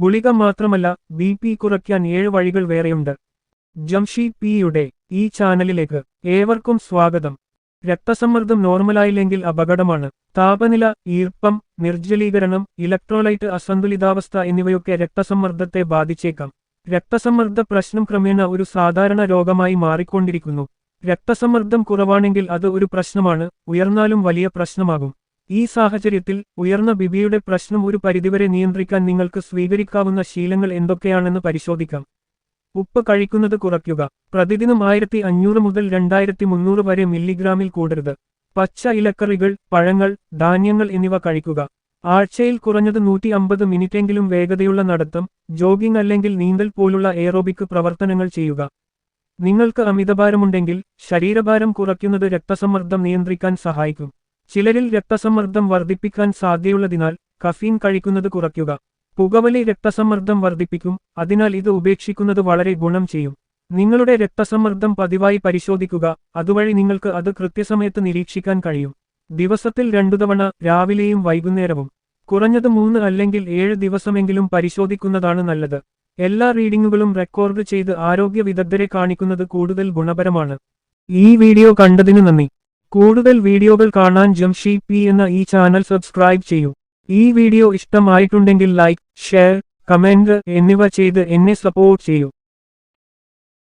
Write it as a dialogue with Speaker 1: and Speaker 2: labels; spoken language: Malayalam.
Speaker 1: ഗുളിക മാത്രമല്ല ബി പി കുറയ്ക്കാൻ ഏഴ് വഴികൾ വേറെയുണ്ട്. ജംഷി പിയുടെ ഈ ചാനലിലേക്ക് ഏവർക്കും സ്വാഗതം. രക്തസമ്മർദ്ദം നോർമലായില്ലെങ്കിൽ അപകടമാണ്. താപനില ഈർപ്പം നിർജലീകരണം ഇലക്ട്രോലൈറ്റ് അസന്തുലിതാവസ്ഥ എന്നിവയൊക്കെ രക്തസമ്മർദ്ദത്തെ ബാധിച്ചേക്കാം. രക്തസമ്മർദ്ദ പ്രശ്നം ക്രമേണ ഒരു സാധാരണ രോഗമായി മാറിക്കൊണ്ടിരിക്കുന്നു. രക്തസമ്മർദ്ദം കുറവാണെങ്കിൽ അത് ഒരു പ്രശ്നമാണ് ഉയർന്നാലും വലിയ പ്രശ്നമാകും. ഈ സാഹചര്യത്തിൽ ഉയർന്ന ബിബിയുടെ പ്രശ്നം ഒരു പരിധിവരെ നിയന്ത്രിക്കാൻ നിങ്ങൾക്ക് സ്വീകരിക്കാവുന്ന ശീലങ്ങൾ എന്തൊക്കെയാണെന്ന് പരിശോധിക്കാം. ഉപ്പ് കഴിക്കുന്നത് കുറയ്ക്കുക. പ്രതിദിനം ആയിരത്തി അഞ്ഞൂറ് മുതൽ രണ്ടായിരത്തി മുന്നൂറ് വരെ മില്ലിഗ്രാമിൽ കൂടരുത്. പച്ച ഇലക്കറികൾ പഴങ്ങൾ ധാന്യങ്ങൾ എന്നിവ കഴിക്കുക. ആഴ്ചയിൽ കുറഞ്ഞത് നൂറ്റി അമ്പത് മിനിറ്റെങ്കിലും വേഗതയുള്ള നടത്തം ജോഗിംഗ് അല്ലെങ്കിൽ നീന്തൽ പോലുള്ള എയറോബിക് പ്രവർത്തനങ്ങൾ ചെയ്യുക. നിങ്ങൾക്ക് അമിതഭാരമുണ്ടെങ്കിൽ ശരീരഭാരം കുറയ്ക്കുന്നത് രക്തസമ്മർദ്ദം നിയന്ത്രിക്കാൻ സഹായിക്കും. ചിലരിൽ രക്തസമ്മർദ്ദം വർദ്ധിപ്പിക്കാൻ സാധ്യതയുള്ളതിനാൽ കഫീൻ കഴിക്കുന്നത് കുറയ്ക്കുക. പുകവലി രക്തസമ്മർദ്ദം വർദ്ധിപ്പിക്കും അതിനാൽ ഇത് ഉപേക്ഷിക്കുന്നത് വളരെ ഗുണം ചെയ്യും. നിങ്ങളുടെ രക്തസമ്മർദ്ദം പതിവായി പരിശോധിക്കുക അതുവഴി നിങ്ങൾക്ക് അത് കൃത്യസമയത്ത് നിരീക്ഷിക്കാൻ കഴിയും. ദിവസത്തിൽ രണ്ടു തവണ രാവിലെയും വൈകുന്നേരവും. കുറഞ്ഞത് മൂന്ന് അല്ലെങ്കിൽ ഏഴ് ദിവസമെങ്കിലും പരിശോധിക്കുന്നതാണ് നല്ലത്. എല്ലാ റീഡിംഗുകളും റെക്കോർഡ് ചെയ്ത് ആരോഗ്യ വിദഗ്ധരെ കാണിക്കുന്നത് കൂടുതൽ ഗുണപരമാണ്. ഈ വീഡിയോ കണ്ടതിന് നന്ദി. കൂടുതൽ വീഡിയോകൾ കാണാൻ ജംഷി പി എന്ന ഈ ചാനൽ സബ്സ്ക്രൈബ് ചെയ്യൂ. ഈ വീഡിയോ ഇഷ്ടമായിട്ടുണ്ടെങ്കിൽ ലൈക്ക് ഷെയർ കമന്റ് എന്നിവ ചെയ്ത് എന്നെ സപ്പോർട്ട് ചെയ്യൂ.